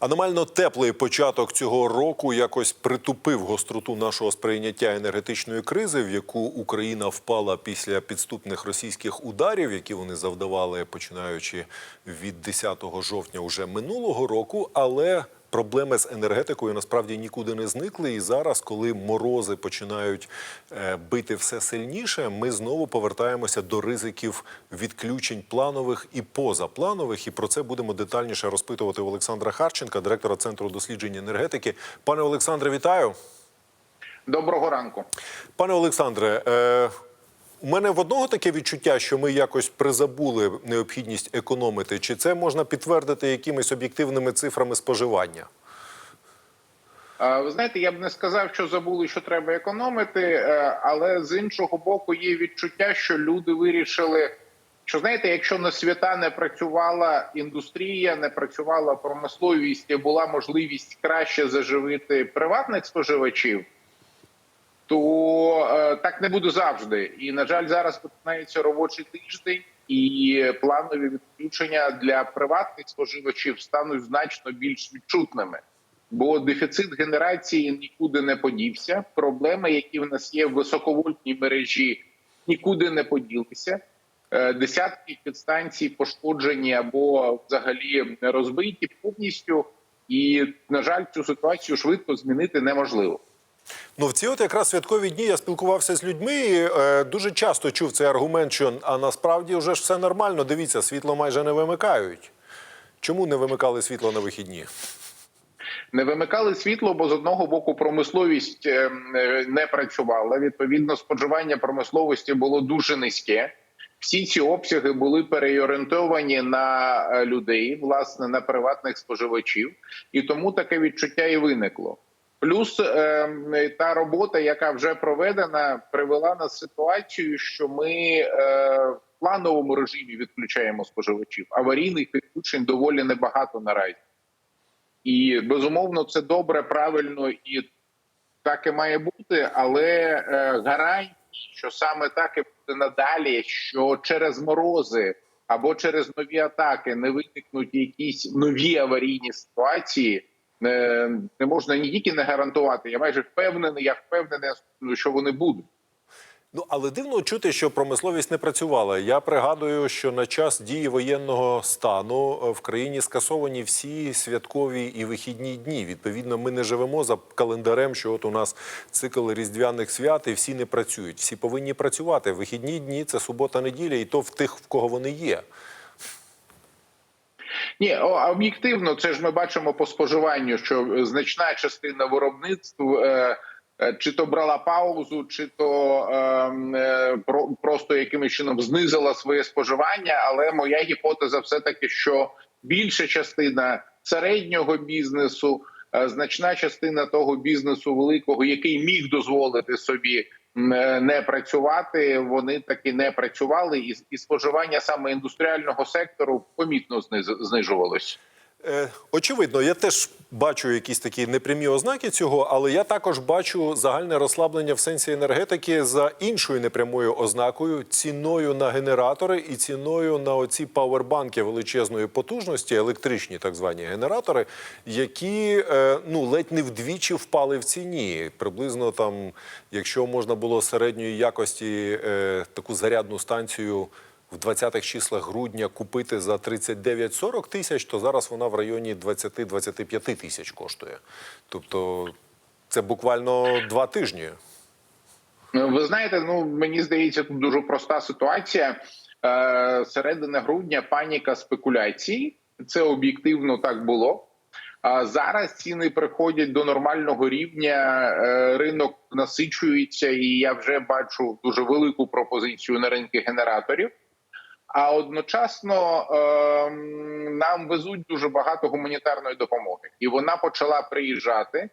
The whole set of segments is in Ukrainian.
Аномально теплий початок цього року якось притупив гостроту нашого сприйняття енергетичної кризи, в яку Україна впала після підступних російських ударів, які вони завдавали починаючи від 10 жовтня уже минулого року. Але проблеми з енергетикою насправді нікуди не зникли. І зараз, коли морози починають е, бити все сильніше, ми знову повертаємося до ризиків відключень планових і позапланових. І про це будемо детальніше розпитувати Олександра Харченка, директора центру досліджень енергетики. Пане Олександре, вітаю. Доброго ранку. Пане Олександре, е, у мене в одного таке відчуття, що ми якось призабули необхідність економити. Чи це можна підтвердити якимись об'єктивними цифрами споживання? Ви знаєте, я б не сказав, що забули, що треба економити, е, але з іншого боку, є відчуття, що люди вирішили, що знаєте, якщо на свята не працювала індустрія, не працювала промисловість, і була можливість краще заживити приватних споживачів, то е, так не буде завжди. І на жаль, зараз починається робочий тиждень, і планові відключення для приватних споживачів стануть значно більш відчутними. Бо дефіцит генерації нікуди не подівся. Проблеми, які в нас є в високовольтній мережі, нікуди не поділися. Е, Десятки підстанцій пошкоджені або взагалі розбиті повністю. І на жаль, цю ситуацію швидко змінити неможливо. Ну, в ці от якраз святкові дні я спілкувався з людьми і е, дуже часто чув цей аргумент, що а насправді вже ж все нормально. Дивіться, світло майже не вимикають. Чому не вимикали світло на вихідні? Не вимикали світло, бо з одного боку промисловість е, е, не працювала. Відповідно, споживання промисловості було дуже низьке. Всі ці обсяги були переорієнтовані на е, людей, власне, на приватних споживачів, і тому таке відчуття і виникло. Плюс е, та робота, яка вже проведена, привела нас в ситуацію, що ми е, в плановому режимі відключаємо споживачів. Аварійних відключень доволі небагато наразі. І безумовно це добре, правильно і так і має бути, але е, гарантії, що саме так і буде надалі, що через морози або через нові атаки не виникнуть якісь нові аварійні ситуації, не можна ні тільки не гарантувати. Я майже впевнений, я впевнений, що вони будуть. Ну, але дивно чути, що промисловість не працювала. Я пригадую, що на час дії воєнного стану е, в країні скасовані всі святкові і вихідні дні. Відповідно, ми не живемо за календарем, що от у нас цикл різдвяних свят і всі не працюють. Всі повинні працювати. Вихідні дні це субота, неділя, і то в тих, в кого вони є. Ні, о, об'єктивно, це ж ми бачимо по споживанню, що значна частина виробництв е, е, чи то брала паузу, чи то ем, е, про, просто якимось чином знизила своє споживання. Але моя гіпотеза все таки, що більша частина середнього бізнесу, е, значна частина того бізнесу великого, який міг дозволити собі. Е, Не працювати, вони таки не працювали, і, і споживання саме індустріального сектору помітно знижувалось. Е, очевидно, я теж бачу якісь такі непрямі ознаки цього, але я також бачу загальне розслаблення в сенсі енергетики за іншою непрямою ознакою ціною на генератори і ціною на оці павербанки величезної потужності, електричні так звані генератори, які е, ну ледь не вдвічі впали в ціні. Приблизно там, якщо можна було середньої якості е, таку зарядну станцію в 20-х числах грудня купити за 39-40 тисяч, то зараз вона в районі 20-25 тисяч коштує. Тобто це буквально два тижні. Ну, Ви знаєте, ну мені здається, тут дуже проста ситуація. Е, середина грудня паніка спекуляцій. Це об'єктивно так було. А зараз ціни приходять до нормального рівня. е, Ринок насичується, і я вже бачу дуже велику пропозицію на ринки генераторів. А одночасно ем, нам везуть дуже багато гуманітарної допомоги, і вона почала приїжджати.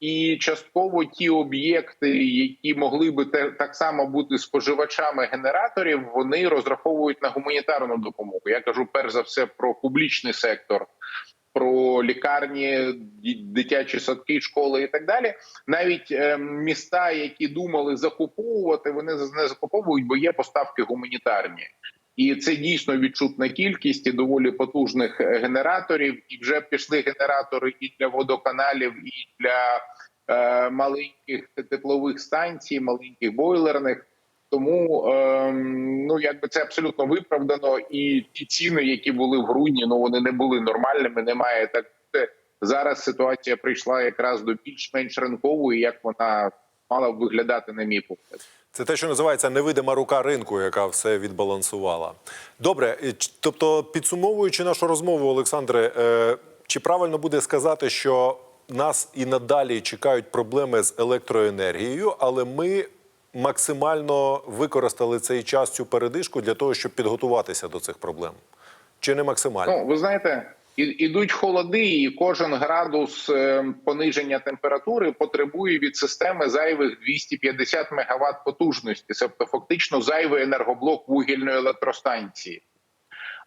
І частково ті об'єкти, які могли би те, так само бути споживачами генераторів, вони розраховують на гуманітарну допомогу. Я кажу перш за все про публічний сектор, про лікарні, дитячі садки, школи і так далі. Навіть е, міста, які думали закуповувати, вони не закуповують, бо є поставки гуманітарні. І це дійсно відчутна кількість і доволі потужних е, генераторів. І вже пішли генератори і для водоканалів, і для е, маленьких теплових станцій, маленьких бойлерних. Тому ем, ну якби це абсолютно виправдано, і ті ціни, які були в грудні, ну вони не були нормальними. Немає так. Зараз ситуація прийшла якраз до більш-менш ринкової, як вона мала б виглядати, на мій погляд. Це те, що називається невидима рука ринку, яка все відбалансувала. Добре, тобто, підсумовуючи нашу розмову, Олександре, е, чи правильно буде сказати, що нас і надалі чекають проблеми з електроенергією, але ми максимально використали цей час цю передишку для того, щоб підготуватися до цих проблем? Чи не максимально? Ну ви знаєте, ідуть холоди, і кожен градус е, пониження температури потребує від системи зайвих 250 мегаватт потужності, тобто фактично зайвий енергоблок вугільної електростанції.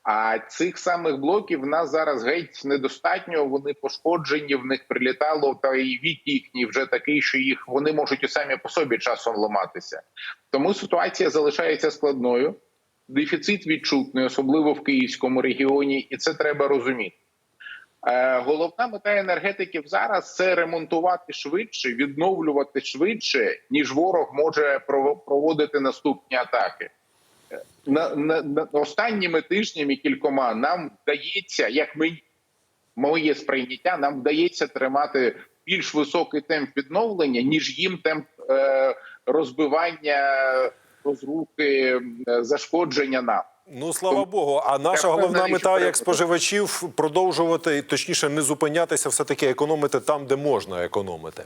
А цих самих блоків в нас зараз геть недостатньо. Вони пошкоджені, в них прилітало, та і вік їхній вже такий, що їх вони можуть і самі по собі часом ламатися. Тому ситуація залишається складною. Дефіцит відчутний, особливо в Київському регіоні, і це треба розуміти. Е, Головна мета енергетиків зараз це ремонтувати швидше, відновлювати швидше, ніж ворог може прово- проводити наступні атаки. Е, На, на, на останніми тижнями кількома нам вдається, як ми моє сприйняття, нам вдається тримати більш високий темп відновлення, ніж їм темп е, розбивання, розрухи, зашкодження нам. Ну слава Богу. А наша головна мета як споживачів продовжувати, точніше, не зупинятися, все таки економити там, де можна економити.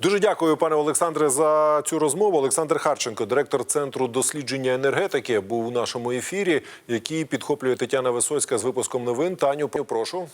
Дуже дякую, пане Олександре, за цю розмову. Олександр Харченко, директор центру дослідження енергетики, був у нашому ефірі, який підхоплює Тетяна Висоцька з випуском новин. Таню, прошу.